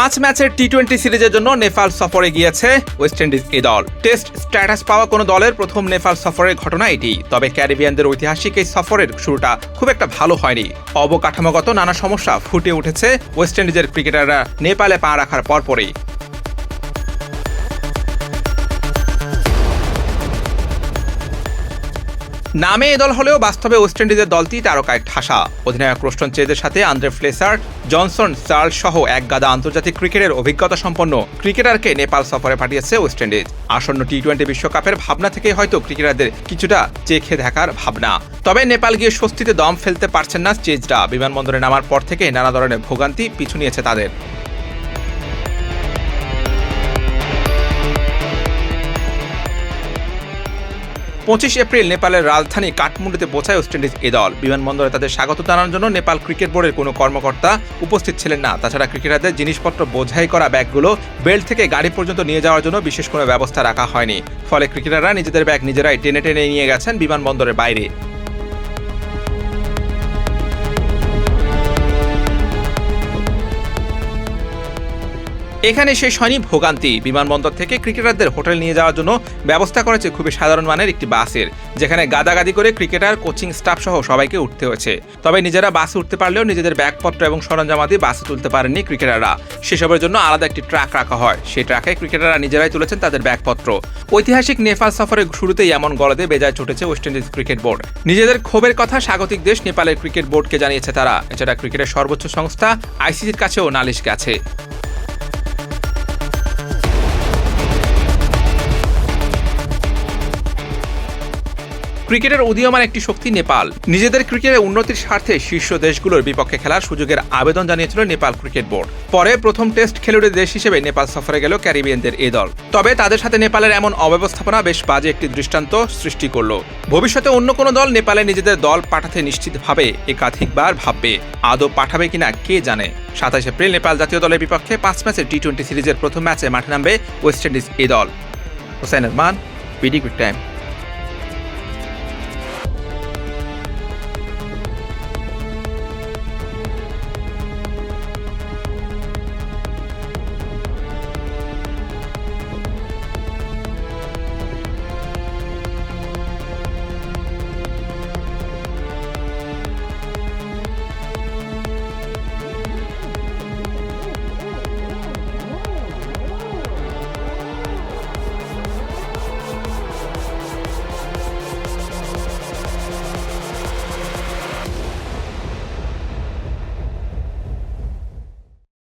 পাঁচ ম্যাচের T twenty সিরিজের জন্য নেপাল সফরে গিয়েছে ওয়েস্ট ইন্ডিজ এই দল। টেস্ট স্ট্যাটাস পাওয়া কোনো দলের প্রথম নেপাল সফরের ঘটনা এটি। তবে ক্যারিবিয়ানদের ঐতিহাসিক এই সফরের শুরুটা খুব একটা ভালো হয়নি। অবকাঠামোগত নানা সমস্যা ফুটে উঠেছে ওয়েস্ট ইন্ডিজের ক্রিকেটাররা নেপালে পা রাখার পরপরই। নামে এ দল হলেও বাস্তবে ওয়েস্ট ইন্ডিজের দলটি তারকায় ঠাসা। অধিনায়ক রোস্টন চেজের সাথে আন্দ্রে ফ্লেসার, জনসন চার্লস সহ এক গাদা আন্তর্জাতিক ক্রিকেটের অভিজ্ঞতা সম্পন্ন ক্রিকেটারকে নেপাল সফরে পাঠিয়েছে ওয়েস্ট ইন্ডিজ। আসন্ন টি টোয়েন্টি বিশ্বকাপের ভাবনা থেকেই হয়তো ক্রিকেটারদের কিছুটা চেখে দেখার ভাবনা। তবে নেপাল গিয়ে স্বস্তিতে দম ফেলতে পারছেন না চেজরা। বিমানবন্দরে নামার পর থেকে নানা ধরনের ভোগান্তি পিছু নিয়েছে তাদের। পঁচিশ এপ্রিল নেপালের রাজধানী কাঠমান্ডুতে পৌঁছায় ওয়েস্ট ইন্ডিজ এ দল। বিমানবন্দরে তাদের স্বাগত জানানোর জন্য নেপাল ক্রিকেট বোর্ডের কোনো কর্মকর্তা উপস্থিত ছিলেন না। তাছাড়া ক্রিকেটারদের জিনিসপত্র বোঝাই করা ব্যাগগুলো বেল্ট থেকে গাড়ি পর্যন্ত নিয়ে যাওয়ার জন্য বিশেষ কোনো ব্যবস্থা রাখা হয়নি। ফলে ক্রিকেটাররা নিজেদের ব্যাগ নিজেরাই টেনে টেনে নিয়ে গেছেন বিমানবন্দরের বাইরে। এখানে শেষ হয়নি ভোগান্তি। বিমানবন্দর থেকে ক্রিকেটারদের হোটেল নিয়ে যাওয়ার জন্য ব্যবস্থা করেছে খুবই সাধারণ মানের একটি বাসের, যেখানে গাদাগাদি করে ক্রিকেটার, কোচিং স্টাফ সহ সবাইকে উঠতে হয়েছে। তবে নিজেরা বাসে উঠতে পারলেও নিজেদের ব্যাগপত্র এবং সরঞ্জামাদি বাসে তুলতে পারেননি ক্রিকেটাররা। সেসবের জন্য আলাদা একটি ট্রাক রাখা হয়। সেই ট্রাকে ক্রিকেটাররা নিজেরাই তুলেছেন তাদের ব্যাগপত্র। ঐতিহাসিক নেপাল সফরের শুরুতেই এমন গলদে বেজায় চটেছে ওয়েস্ট ইন্ডিজ ক্রিকেট বোর্ড। নিজেদের ক্ষোভের কথা স্বাগতিক দেশ নেপালের ক্রিকেট বোর্ডকে জানিয়েছে তারা। এছাড়া ক্রিকেটের সর্বোচ্চ সংস্থা আইসিসির কাছেও নালিশ গেছে। ক্রিকেটের উদীয়মান একটি শক্তি নেপাল। নিজেদের ক্রিকেটের উন্নতির স্বার্থে শীর্ষ দেশগুলোর বিপক্ষে খেলার সুযোগের আবেদন জানিয়েছিল নেপাল ক্রিকেট বোর্ড। পরে প্রথম টেস্ট খেলুড়ে দেশ হিসেবে নেপাল সফরে গেল ক্যারিবিয়ানদের এই দল। তবে তাদের সাথে নেপালের এমন অব্যবস্থাপনা বেশ বাজে একটি দৃষ্টান্ত সৃষ্টি করল। ভবিষ্যতে অন্য কোনো দল নেপালে নিজেদের দল পাঠাতে নিশ্চিতভাবে একাধিকবার ভাববে। আদৌ পাঠাবে কিনা কে জানে? সাতাশ এপ্রিল নেপাল জাতীয় দলের বিপক্ষে পাঁচ ম্যাচের টি টোয়েন্টি সিরিজের প্রথম ম্যাচে মাঠে নামবে ওয়েস্ট ইন্ডিজ এই দল। Hossain Rahman quick time